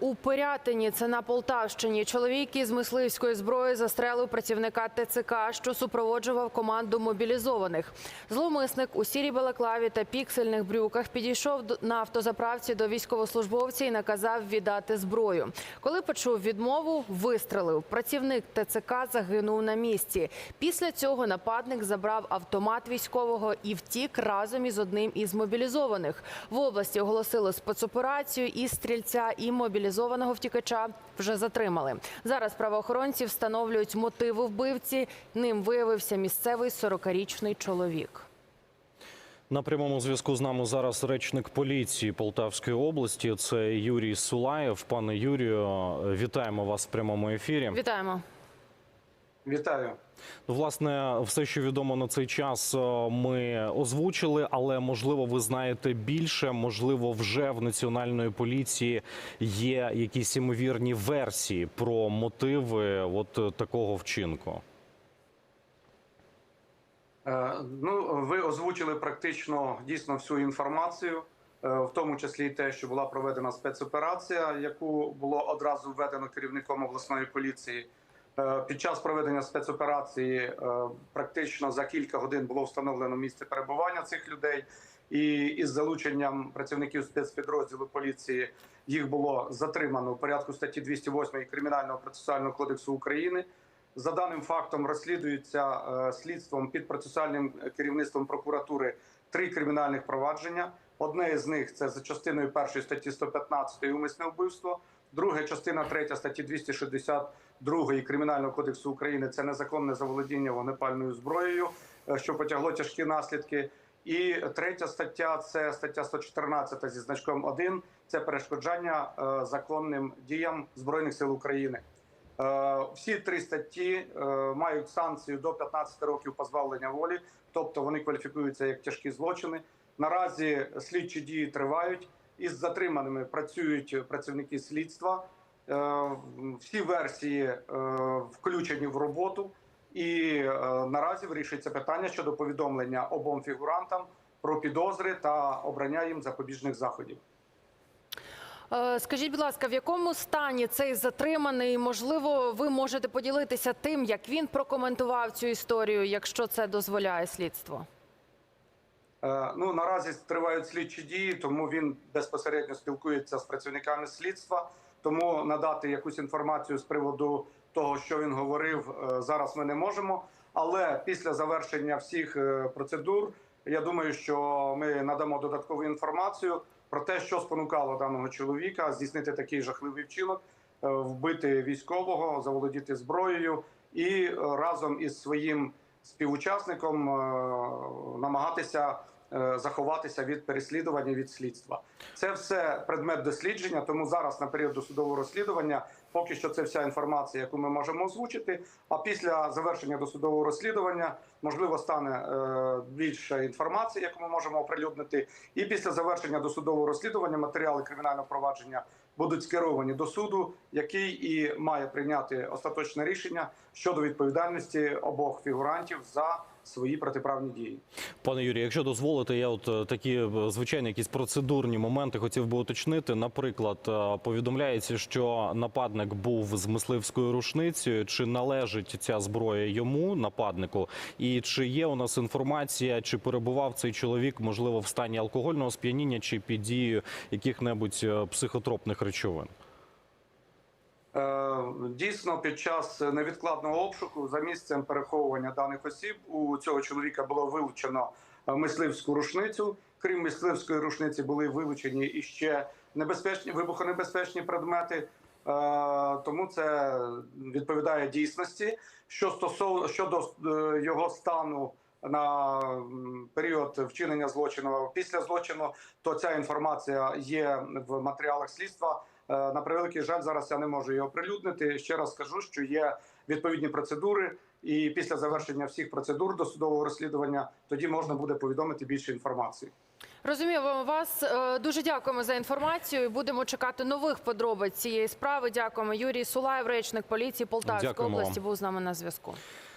у Пирятині. Це на Полтавщині. Чоловік із мисливської зброї застрелив працівника ТЦК, що супроводжував команду мобілізованих. Зловмисник у сірій балаклаві та піксельних брюках підійшов на автозаправці до військовослужбовця і наказав віддати зброю. Коли почув відмову, вистрелив. Працівник ТЦК загинув на місці. Після цього нападник забрав автомат військового і втік разом із одним із мобілізованих. В області оголосили спецоперацію і стрільця, і мобілізованого втікача вже затримали. Зараз правоохоронці встановлюють мотиви вбивці. Ним виявився місцевий 40-річний чоловік. На прямому зв'язку з нами зараз речник поліції Полтавської області. Це Юрій Сулаєв. Пане Юрію, вітаємо вас в прямому ефірі. Вітаємо. Вітаю. Ну, Власне, все, що відомо на цей час, е, ми озвучили, але можливо, ви знаєте більше. Можливо, вже в національної поліції є якісь ймовірні версії про мотиви от е, такого вчинку. Е, Ну, ви озвучили практично дійсно всю інформацію, в тому числі і те, що була проведена спецоперація, яку було одразу введено керівником обласної поліції. Е, Під час проведення спецоперації е, практично за кілька годин було встановлено місце перебування цих людей, і із залученням працівників спецпідрозділу поліції їх було затримано у порядку статті 208 Кримінального процесуального кодексу України. За даним фактом розслідується е, слідством під процесуальним керівництвом прокуратури три кримінальних провадження. Одне з них це за частиною першої статті 115 умисне вбивство. Друге, частина третя статті 262 Кримінального кодексу України це незаконне заволодіння вогнепальною зброєю, е, що потягло тяжкі наслідки. І третя стаття це стаття 114 зі значком 1 – це перешкоджання е, законним діям збройних сил України. Е, Всі три статті мають санкцію до 15 років позбавлення волі, тобто вони кваліфікуються як тяжкі злочини. Наразі слідчі дії тривають. Із затриманими працюють працівники слідства. Е, Всі версії е, включені в роботу, і е, наразі вирішується питання щодо повідомлення обом фігурантам про підозри та обрання їм запобіжних заходів. Скажіть, будь ласка, в якому стані цей затриманий? Можливо, ви можете поділитися тим, як він прокоментував цю історію, якщо це дозволяє слідство? Е, Ну наразі тривають слідчі дії, тому він безпосередньо спілкується з працівниками слідства. Тому надати якусь інформацію з приводу того, що він говорив, е, зараз ми не можемо. Але після завершення всіх е, процедур, я думаю, що ми надамо додаткову інформацію про те, що спонукало даного чоловіка здійснити такий жахливий вчинок, вбити військового, заволодіти зброєю і разом із своїм співучасником намагатися заховатися від переслідування від слідства. Це все предмет дослідження. Тому зараз на період досудового розслідування поки що це вся інформація, яку ми можемо озвучити. А після завершення досудового розслідування можливо стане е, більше інформації, яку ми можемо оприлюднити. І після завершення досудового розслідування матеріали кримінального провадження будуть скеровані до суду, який і має прийняти остаточне рішення щодо відповідальності обох фігурантів за свої протиправні дії. Пане Юрію, якщо дозволите, я от е, такі е, звичайні якісь процедурні моменти хотів би уточнити. Наприклад, е, повідомляється, що нападник був з мисливською рушницею. Чи належить ця зброя йому, нападнику? І чи є у нас інформація, чи перебував цей чоловік, можливо, в стані алкогольного сп'яніння чи під дією яких-небудь психотропних речовин? Е, Дійсно, під час невідкладного обшуку за місцем переховування даних осіб у цього чоловіка було вилучено е, мисливську рушницю. Крім мисливської рушниці, були вилучені іще небезпечні вибухонебезпечні предмети. Е, Тому це відповідає дійсності. Що стосовно щодо його стану на період вчинення злочину після злочину, то ця інформація є в матеріалах слідства. Е, На превеликий жаль, зараз я не можу її оприлюднити. Ще раз скажу, що є відповідні процедури, і після завершення всіх процедур досудового розслідування тоді можна буде повідомити більше інформації. Розумію вас. Е, Дуже дякуємо за інформацію. Будемо чекати нових подробиць цієї справи. Дякуємо. Юрій Сулаєв, речник поліції Полтавської вам. області, був з нами на зв'язку.